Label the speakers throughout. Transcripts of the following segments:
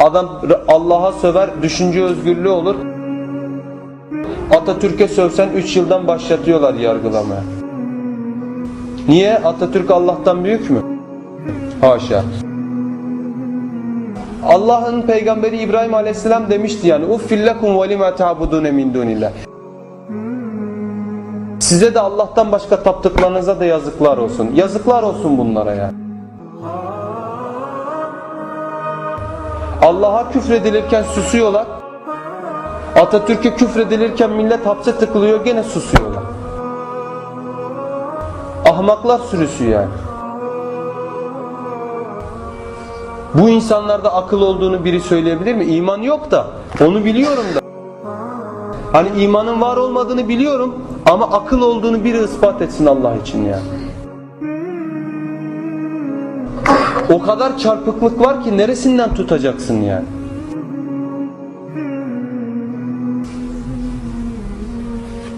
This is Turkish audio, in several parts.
Speaker 1: Adam Allah'a söver, düşünce özgürlüğü olur. Atatürk'e sövsen 3 yıldan başlatıyorlar yargılamaya. Niye? Atatürk Allah'tan büyük mü? Haşa. Allah'ın peygamberi İbrahim Aleyhisselam demişti yani uffillekum ve lima ta'budune min dunillah. Size de Allah'tan başka taptıklarınıza da yazıklar olsun. Yazıklar olsun bunlara ya. Allah'a küfredilirken susuyorlar. Atatürk'e küfredilirken millet hapse tıkılıyor gene susuyorlar. Ahmaklar sürüsü yani. Bu insanlarda akıl olduğunu biri söyleyebilir mi? İman yok da onu biliyorum da. Hani imanın var olmadığını biliyorum ama akıl olduğunu biri ispat etsin Allah için yani. O kadar çarpıklık var ki neresinden tutacaksın yani?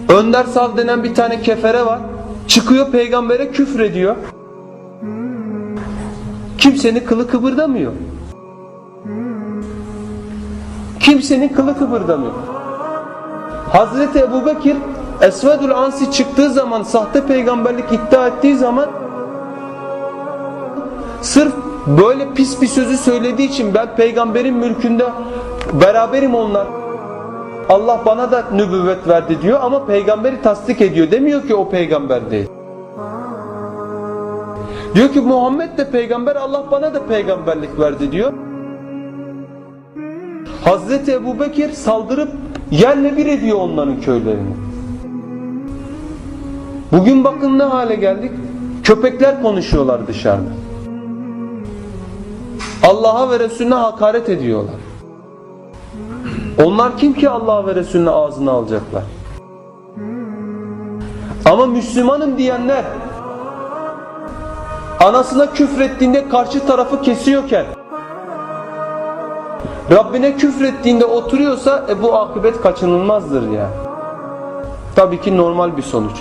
Speaker 1: Önder Sav denen bir tane kefere var. Çıkıyor peygambere küfür ediyor. Kimsenin kılı kıpırdamıyor. Kimsenin kılı kıpırdamıyor. Hazreti Ebu Bekir Esvedül Ansi çıktığı zaman sahte peygamberlik iddia ettiği zaman sırf böyle pis bir sözü söylediği için ben peygamberin mülkünde beraberim onlar. Allah bana da nübüvvet verdi diyor ama peygamberi tasdik ediyor. Demiyor ki o peygamber değil. Diyor ki Muhammed de peygamber Allah bana da peygamberlik verdi diyor. Hazreti Ebu Bekir saldırıp yerle bir ediyor onların köylerini. Bugün bakın ne hale geldik. Köpekler konuşuyorlar dışarıda. Allah'a ve Resulüne hakaret ediyorlar. Onlar kim ki Allah'a ve Resulüne ağzına alacaklar? Ama Müslümanım diyenler anasına küfrettiğinde karşı tarafı kesiyorken Rabbine küfrettiğinde oturuyorsa e, bu akıbet kaçınılmazdır ya. Tabii ki normal bir sonuç.